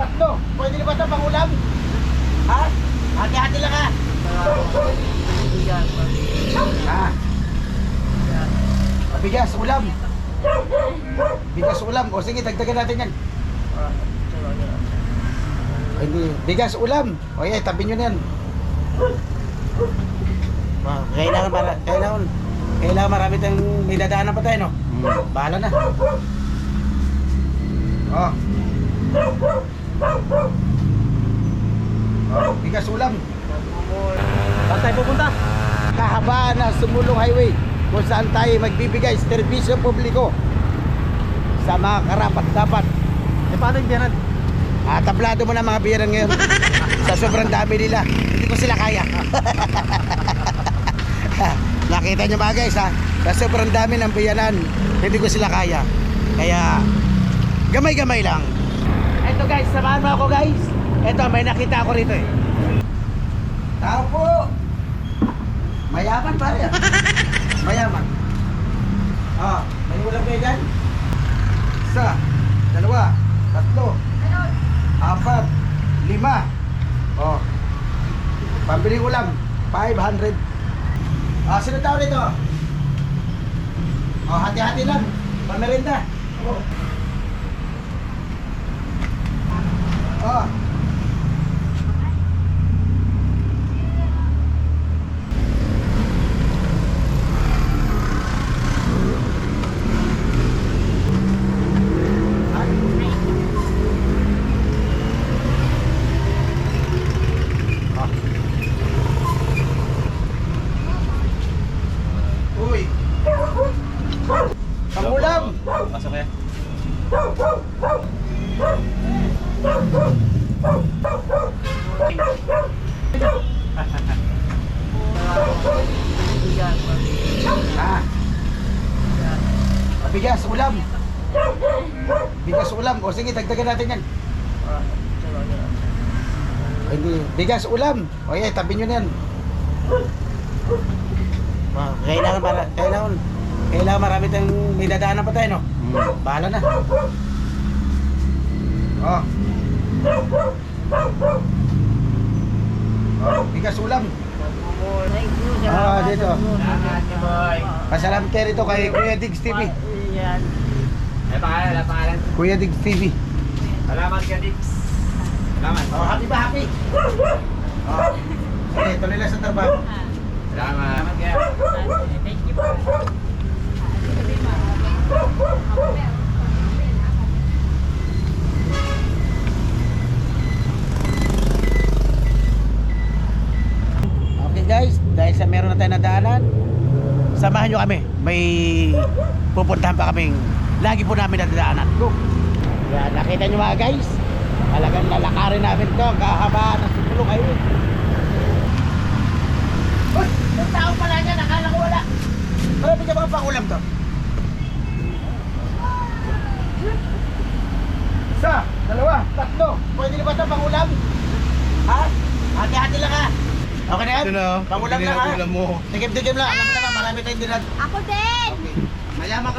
tatlo. Pwede na ba ito pangulam? Ha? Hati-hati lang ha. Ha? Bigas, ulam. Bigas, ulam. O sige, dagdagan natin yan. Hindi. Bigas, ulam. O yeah, tabi nyo na yan. Wow, kailangan, para, kailangan, kailangan marami tayong may dadaanan pa tayo, no? Bahala na. Oh. Oh, bigas, ulam. Saan tayo pupunta? kahabaan ng Sumulong Highway kung saan tayo magbibigay serbisyo publiko sa mga karapat dapat. Eh, paano yung biyanan? Ah, tablado mo na mga biyanan ngayon. sa sobrang dami nila, hindi ko sila kaya. Nakita nyo mga guys ha, sa sobrang dami ng biyanan, hindi ko sila kaya. Kaya, gamay-gamay lang. Ito guys, samahan mo ako guys. Ito, may nakita ako rito eh. Tao po! Mayaman pare ah. Mayaman. Ah, may ulam kayo dyan? Isa, dalawa, tatlo, apat, lima. Oh. Pambili ulam, 500. Ah, sino tao nito? Oh, hati-hati lang. Pamerenda. Oh. Uy. Pangulam. Pasok eh. Ah. Bigas, ulam. Bigas, ulam. O sige, dagdagan natin yan. Hindi. Bigas, ulam. O yeah, tabi nyo na yan. Wow, kailangan, para, kailangan, kailangan marami tayong may dadaanan pa tayo, no? Bahala na. Oh. Oh, bigas, ulam. Ah, dito. Pasalamat kayo rito kay Kuya Diggs TV. Yan. Ay, pangalan, ay, pangalan. Kuya Diggs TV. Salamat ka, Dix. Salamat. Oh, happy ba? Happy? Oh. Sige, tuloy lang sa trabaho. Salamat. Salamat kaya. Thank you po. Okay guys, tayo nadaanan, samahan nyo kami. May pupuntahan pa kaming lagi po namin nadaanan. Go! Yan, nakita nyo mga guys, talagang lalakarin namin to kahabaan ng sumulong highway. Uy! Yung tao pala niya, nakala ko wala. Marami ka mga pangulam to. Isa, dalawa, tatlo. Pwede na ba ito pangulam? Ha? Hati-hati lang ha. Okay na yan? Ito na, Pangulam na ha? ulam mo. Tikim-tikim lang. Alam mo naman, marami tayong dinat. Ako din! Mayaman ka.